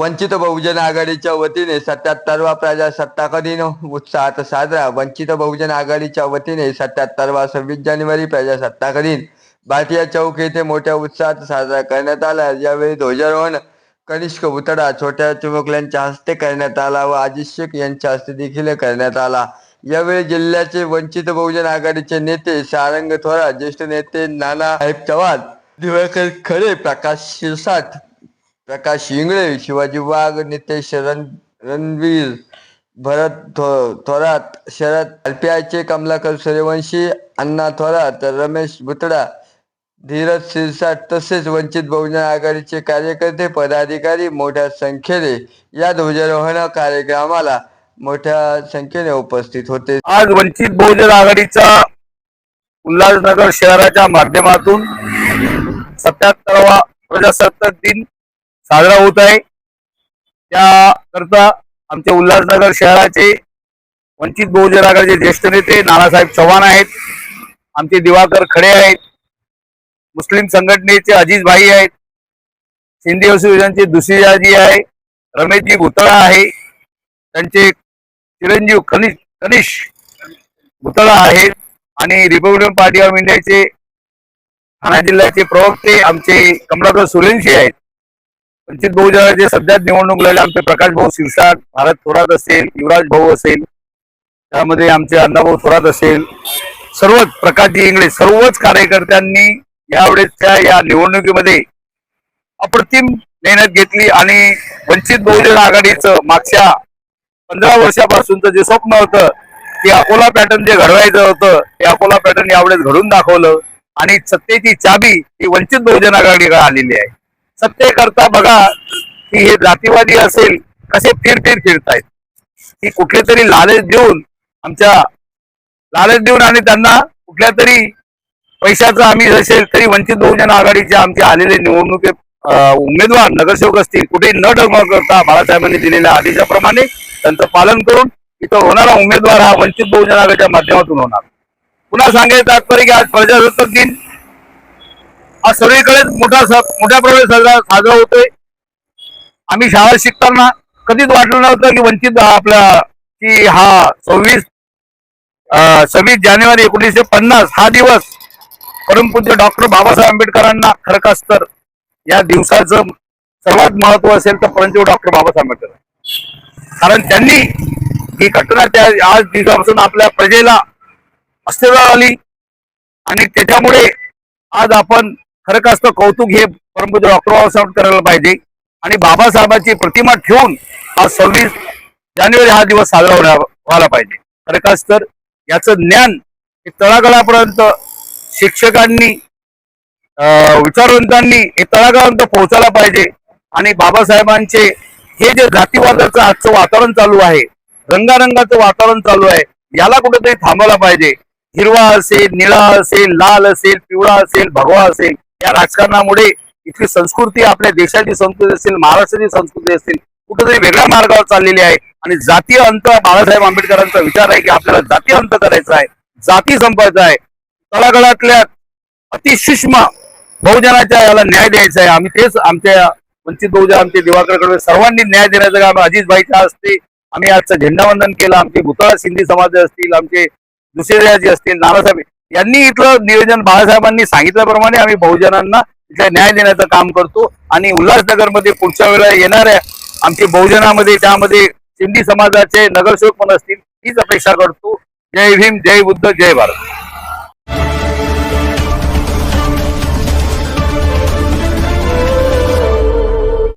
वंचित बहुजन आघाडीच्या वतीने सत्याहत्तरवा प्रजासत्ताक दिन उत्साहात साजरा. वंचित बहुजन आघाडीच्या वतीने सत्याहत्तरवा सव्वीस जानेवारी प्रजासत्ताक दिन भारतीय चौक येथे मोठ्या उत्साहात साजरा करण्यात आला. यावेळी ध्वजारोहण कनिष्क उतडा छोट्या चिमुकल्यांच्या हस्ते करण्यात आला व आजी शेख यांच्या हस्ते देखील करण्यात आला. यावेळी जिल्ह्याचे वंचित बहुजन आघाडीचे नेते सारंग थोरात ज्येष्ठ नेते नाना साहेब चव्हाण दिवाकर खरे प्रकाश शिरसाट प्रकाश इंगळे शिवाजी वाघ नितेश रण रणवीर भरत थो थोरात शरद अल्पियाचे कमलाकर सूर्यवंशी अण्णा थोरात रमेश बुतडा धीरज सिरसाट तसेच वंचित बहुजन आघाडीचे कार्यकर्ते पदाधिकारी मोठ्या संख्येने या ध्वजारोहण कार्यक्रमाला मोठ्या संख्येने उपस्थित होते. आज वंचित बहुजन आघाडीचा उल्हासनगर शहराच्या माध्यमातून सत्याहत्तरावा प्रजासत्ताक दिन साजरा होत आहे. त्याकरता आमचे उल्हासनगर शहराचे वंचित बहुजन आघाडीचे ज्येष्ठ नेते नानासाहेब चव्हाण आहेत. आमचे दिवाकर खडे आहेत. मुस्लिम संघटनेचे अजिज भाई आहेत. शिंदे असोसिएशनचे दुसरीजी आहे. रमेशजी भुतळा आहे. त्यांचे चिरंजीव कनिष कनिष भुतळा आहेत आणि रिपब्लिकन पार्टी ऑफ इंडियाचे ठाणे जिल्ह्याचे प्रवक्ते आमचे कमलाकर सुरेंशी आहेत. वंचित बहुजनाचे सध्या निवडणूक लढले. आमचे प्रकाश भाऊ शिरसाट भारत थोरात असेल युवराज भाऊ असेल त्यामध्ये आमचे अण्णाभाऊ थोरात असेल. सर्वच प्रकाशजी इंगळे सर्वच कार्यकर्त्यांनी यावेळेसच्या या निवडणुकीमध्ये अप्रतिम मेहनत घेतली आणि वंचित बहुजन आघाडीचं मागच्या पंधरा वर्षापासूनचं जे स्वप्न होतं ते अकोला पॅटर्न जे घडवायचं होतं ते अकोला पॅटर्न यावेळेस घडून दाखवलं. आणि सत्तेची चाबी ही वंचित बहुजन आघाडीकडे आलेली आहे. सत्तेकरता बघा की हे जातीवादी असेल कसे फिर फिर फिरतायत. की कुठले तरी लालच देऊन आमच्या लालच देऊन आणि त्यांना कुठल्या तरी पैशाचं आम्ही असेल तरी वंचित बहुजन आघाडीचे आमचे आलेले निवडणुके उमेदवार नगरसेवक असतील कुठे न डगमग करता बाळासाहेबांनी दिलेल्या आदेशाप्रमाणे त्यांचं पालन करून इथं होणारा उमेदवार हा वंचित बहुजन आघाडीच्या माध्यमातून होणार. पुन्हा सांगायचं तात्पर्य की आज प्रजासत्ताक दिन. हा सगळीकडे मोठा स- मोठ्या प्रमाणात साजरा साजरा होतोय. आम्ही शाळा शिकताना कधीच वाटलं नव्हतं की वंचित हा आपला की हा सव्वीस सव्वीस जानेवारी एकोणीसशे पन्नास हा दिवस परमपूज्य डॉक्टर बाबासाहेब आंबेडकरांना खरकास्तर या दिवसाचं सर्वात महत्त्व असेल तर परंतु डॉक्टर बाबासाहेब आंबेडकर. कारण त्यांनी ही घटना त्या आज दिवसापासून आपल्या प्रजेला अस्तित्वात आली आणि त्याच्यामुळे आज आपण खरकास्त कौतुक हे परमपूज्य डॉक्टर बाबासाहेब करायला पाहिजे. आणि बाबासाहेबांची प्रतिमा ठेवून आज सव्वीस जानेवारी हा दिवस साजरा होण्या व्हायला पाहिजे. खरकास तर याचं ज्ञान हे तळागाळापर्यंत शिक्षकांनी विचारवंतांनी हे तळागाळापर्यंत पोहोचायला पाहिजे. आणि बाबासाहेबांचे हे जे जातीवादाचं आजचं वातावरण चालू आहे रंगारंगाचं वातावरण चालू आहे याला कुठेतरी थांबायला पाहिजे. हिरवा असेल निळा असेल लाल असेल पिवळा असेल भगवा असेल या राजकारणामुळे इथली संस्कृती आपल्या देशाची संस्कृती असेल महाराष्ट्राची संस्कृती असेल कुठेतरी वेगळ्या मार्गावर चाललेली आहे. आणि जातीय अंत बाळासाहेब आंबेडकरांचा विचार आहे की आपल्याला जातीय अंत करायचा आहे जाती संपायचा आहे. तळागळातल्या अतिसूक्ष्म बहुजनाच्या याला न्याय द्यायचा आहे. आम्ही तेच आमच्या वंचित बहुजन आमचे दिवाकरकडे सर्वांनी न्याय देण्याचं काम अजितभाईच्या असते आम्ही आजचं झेंडावंदन केलं. आमचे भूतळा सिंधी समाज असतील आमचे दुसरे जे असतील नानासाहेब यांनी इथलं नियोजन बाळासाहेबांनी सांगितल्याप्रमाणे आम्ही बहुजनांना इथल्या न्याय देण्याचं काम करतो. आणि उल्हासनगरमध्ये पुढच्या वेळेला येणाऱ्या आमची बहुजनामध्ये त्यामध्ये सिंधी समाजाचे नगरसेवक पण असतील हीच अपेक्षा करतो. जय भीम जय बुद्ध जय भारत.